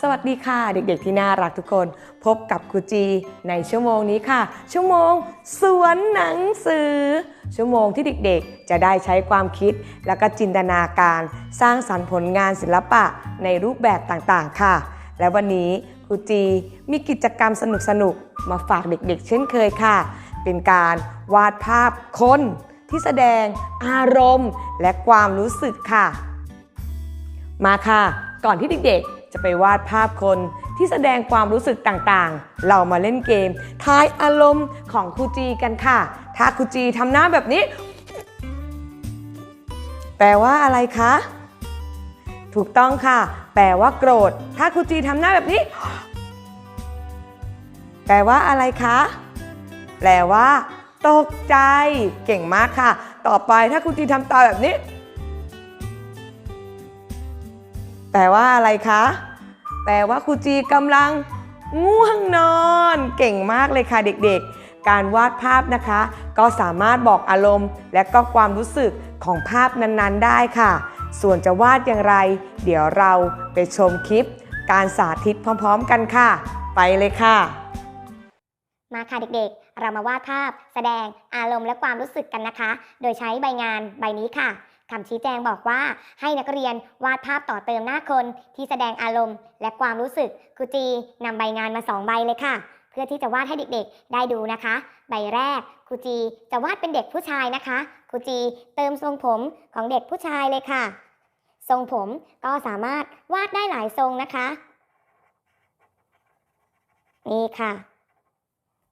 สวัสดีค่ะ เด็กๆที่น่ารักทุกคน พบกับครูจีในชั่วโมงนี้ค่ะ ชั่วโมง สวนหนังสือ ชั่วโมงที่เด็กๆ จะได้ใช้ความคิด แล้วก็จินตนาการสร้างสรรค์ผลงานศิลปะในรูปแบบต่างๆ ค่ะ และวันนี้ครูจีมีกิจกรรมสนุกๆ มาฝากเด็กๆ เช่นเคยค่ะ เป็นการวาดภาพคนที่แสดงอารมณ์และความรู้สึกค่ะ มาค่ะ ก่อนที่เด็กๆ จะไปวาดภาพคนที่แสดงความรู้สึกต่างๆ เรามาเล่นเกม ทายอารมณ์ของครูจีกันค่ะ ถ้าครูจีทำหน้าแบบนี้ แปลว่าอะไรคะ ถูกต้องค่ะ แปลว่าโกรธ ถ้าครูจีทำหน้าแบบนี้ แปลว่าอะไรคะ แปลว่า ตกใจ เก่งมากค่ะ ต่อไปถ้าครูจีทำตาแบบนี้ แปลว่าอะไรคะ แปลว่าครูจีกำลังง่วงนอน เก่งมากเลยค่ะเด็กๆ การวาดภาพนะคะ ก็สามารถบอกอารมณ์ และก็ความรู้สึกของภาพนั้นๆ ได้ค่ะ ส่วนจะวาดอย่างไร เดี๋ยวเราไปชมคลิป การสาธิตพร้อมๆ กันค่ะ ไปเลยค่ะ มาค่ะเด็กๆ เรามาวาดภาพ แสดงอารมณ์และความรู้สึกกันนะคะ โดยใช้ใบงานใบนี้ค่ะ คำชี้แจงบอกว่าให้นักเรียนวาดภาพต่อเติมหน้าคนที่แสดงอารมณ์ และความรู้สึกครูจีนำใบงานมาสองใบเลยค่ะ เพื่อที่จะวาดให้เด็กๆ ได้ดูนะคะ ใบแรกครูจีจะวาดเป็นเด็กผู้ชายนะคะครูจีเติมทรงผมของเด็กผู้ชายเลยค่ะ ทรงผมก็สามารถวาดได้หลายทรงนะคะนี่ค่ะ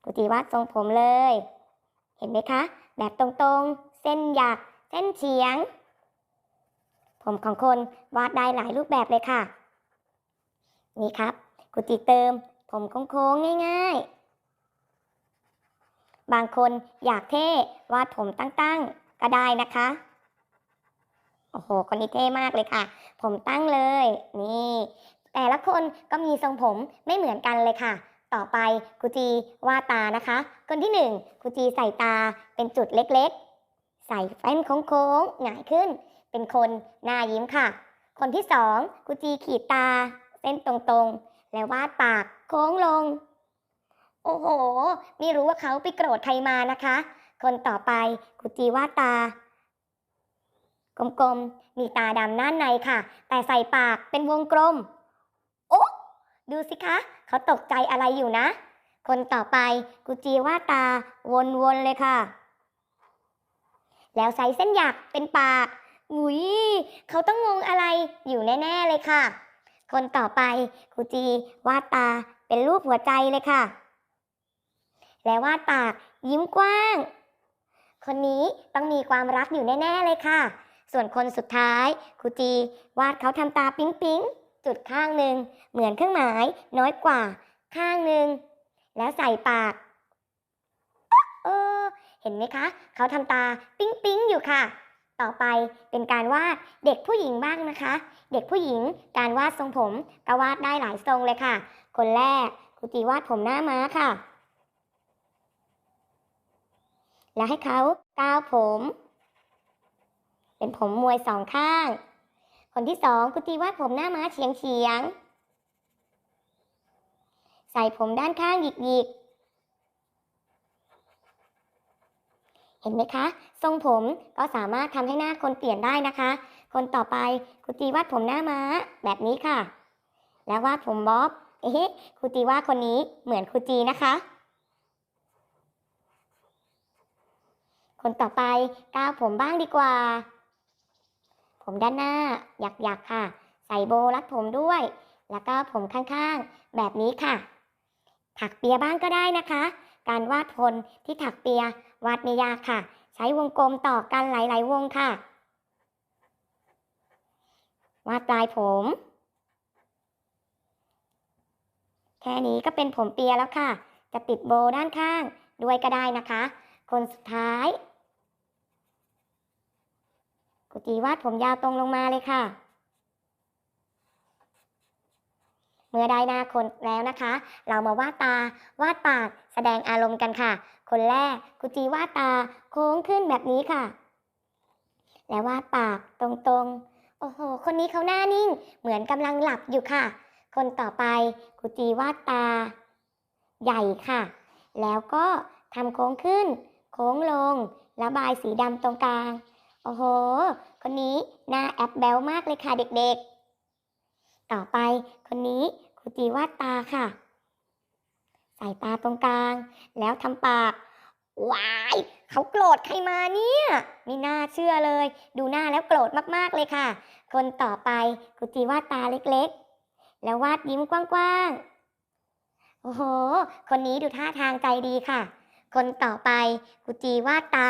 กุฏิวาดทรงผมเลย เห็นไหมคะ แบบตรงๆ เส้นหยักเส้นเฉียง ผมของคนวาดได้หลายรูปแบบเลยค่ะ นี่ครับกุฏิเติม ผมโค้งๆง่ายๆ บางคนอยากเท่วาดผมตั้งๆ ก็ได้นะคะ โอ้โห คนนี้เท่มากเลยค่ะ ผมตั้งเลย นี่ แต่ละคนก็มีทรงผมไม่เหมือนกันเลยค่ะต่อไปครูจีวาดตานะคะ คนที่หนึ่งครูจีใส่ตาเป็นจุดเล็กๆ ใส่แป้นโค้งๆหงายขึ้น เป็นคนหน้ายิ้มค่ะ คนที่สองครูจีขีดตา เส้นตรงๆ แล้ววาดปากโค้งลง โอ้โห ไม่รู้ว่าเขาไปโกรธใครมานะคะ คนต่อไปครูจีวาดตากลมๆ มีตาดำด้านในค่ะ แต่ใส่ปากเป็นวงกลม โอ้ดูสิคะ เขาตกใจอะไรอยู่นะ คนต่อไปกูจีว่าตาวนๆเลยค่ะ แล้วใส่เส้นหยักเป็นปาก อุ้ยเขาต้องงงอะไรอยู่แน่ๆเลยค่ะ คนต่อไปกูจีวาดตาเป็นรูปหัวใจเลยค่ะ และวาดปากยิ้มกว้าง คนนี้ต้องมีความรักอยู่แน่ ๆ เลยค่ะ ส่วนคนสุดท้ายครูจีวาดเขาทำตาปิ๊งปิ๊งจุดข้างหนึ่งเหมือนเครื่องหมาย น้อยกว่า ข้างหนึ่งแล้วใส่ปากเออเห็นไหมคะ เขาทำตาปิ๊งปิ๊งอยู่ค่ะ ต่อไปเป็นการวาดเด็กผู้หญิงบ้างนะคะ เด็กผู้หญิงการวาดทรงผมก็วาดได้หลายทรงเลยค่ะ คนแรกครูจีวาดผมหน้าม้าค่ะ แล้วให้เขาก้าวผม เป็นผมมวยสองข้าง คนที่สองครูจีวาดผมหน้าม้าเฉียงเฉียงๆใส่ผมด้านข้างหยิกหยิกๆเห็นไหมคะ ทรงผมก็สามารถทำให้หน้าคนเปลี่ยนได้นะคะ คนต่อไปครูจีวาดผมหน้าม้าแบบนี้ค่ะ แล้ววาดผมบ๊อบเอ๊ะครูจีว่าคนนี้เหมือนครูจีนะคะ คนต่อไปก้าวผมบ้างดีกว่า ผมด้านหน้าหยักๆค่ะ ใส่โบรัดผมด้วย แล้วก็ผมข้างๆ แบบนี้ค่ะ ถักเปียบ้างก็ได้นะคะ การวาดพลที่ถักเปียวาดไม่ยากค่ะ ใช้วงกลมต่อกันหลาย ๆ วงค่ะ วาดปลายผม แค่นี้ก็เป็นผมเปียแล้วค่ะ จะติดโบด้านข้างด้วยก็ได้นะคะ คนสุดท้าย กุจีวาดผมยาวตรงลงมาเลยค่ะ เมื่อได้หน้าคนแล้วนะคะ เรามาวาดตา วาดปาก แสดงอารมณ์กันค่ะ คนแรกกุจีวาดตา โค้งขึ้นแบบนี้ค่ะ แล้ววาดปากตรงๆ โอ้โห คนนี้เขาหน้านิ่ง เหมือนกำลังหลับอยู่ค่ะ คนต่อไปครูจีวาดตา ใหญ่ค่ะ แล้วก็ทำโค้งขึ้น โค้งลง ระบายสีดำตรงกลาง โอ้โห คนนี้หน้าแอปแบลมากเลยค่ะเด็กๆ ต่อไปคนนี้ครูจีวาดตาค่ะ ใส่ตาตรงกลาง แล้วทำปากวายเขาโกรธใครมาเนี่ยไม่น่าเชื่อเลย ดูหน้าแล้วโกรธมากๆเลยค่ะ คนต่อไปครูจีวาดตาเล็กๆ แล้ววาดยิ้มกว้างๆโอ้โห คนนี้ดูท่าทางใจดีค่ะ คนต่อไปครูจีวาดตา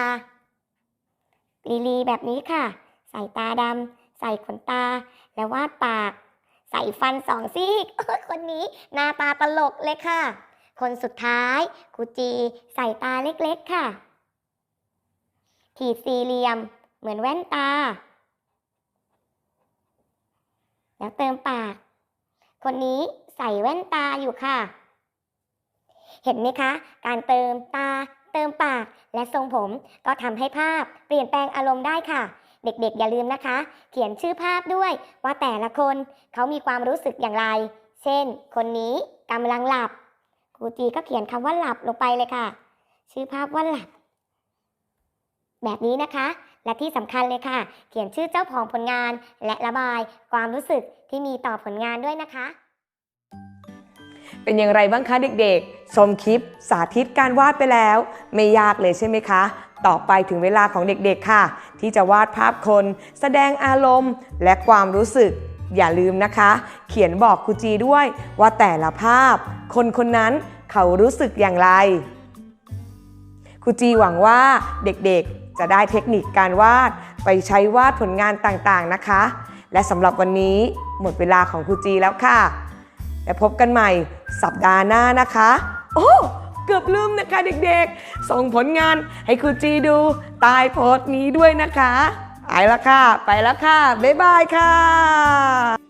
ลีลีแบบนี้ค่ะ ใส่ตาดำใส่ขนตา แล้ววาดปาก ใส่ฟันสองซี่คนนี้หน้าตาตลกเลยค่ะ คนสุดท้ายครูจีใส่ตาเล็กๆค่ะ ขีดสี่เหลี่ยม เหมือนแว่นตา แล้วเติมปาก คนนี้ใส่แว่นตาอยู่ค่ะ เห็นไหมคะ การเติมตา เติมปากและทรงผมก็ทำให้ภาพเปลี่ยนแปลงอารมณ์ได้ค่ะ เด็กๆ อย่าลืมนะคะ เขียนชื่อภาพด้วยว่าแต่ละคนเขามีความรู้สึกอย่างไร เช่น คนนี้กำลังหลับครูจีก็เขียนคำว่าหลับลงไปเลยค่ะ ชื่อภาพว่าหลับ แบบนี้นะคะ และที่สำคัญเลยค่ะ เขียนชื่อเจ้าของผลงาน และระบายความรู้สึกที่มีต่อผลงานด้วยนะคะ เป็นอย่างไรบ้างคะเด็กๆ ชมคลิปสาธิตการวาดไปแล้ว ไม่ยากเลยใช่ไหมคะ ต่อไปถึงเวลาของเด็กๆค่ะ ที่จะวาดภาพคน แสดงอารมณ์ และความรู้สึก อย่าลืมนะคะ เขียนบอกครูจีด้วยว่าแต่ละภาพ คนคนนั้นเขารู้สึกอย่างไรครูจีหวังว่าเด็กๆจะได้เทคนิคการวาดไปใช้วาดผลงานต่างๆนะคะ และสำหรับวันนี้หมดเวลาของครูจีแล้วค่ะ และพบกันใหม่สัปดาห์หน้านะคะ โอ้ เกือบลืมนะคะเด็กๆ ส่งผลงานให้ครูจีดูตายโพสต์นี้ด้วยนะคะไปละค่ะ ไปละค่ะ บ๊ายบายค่ะ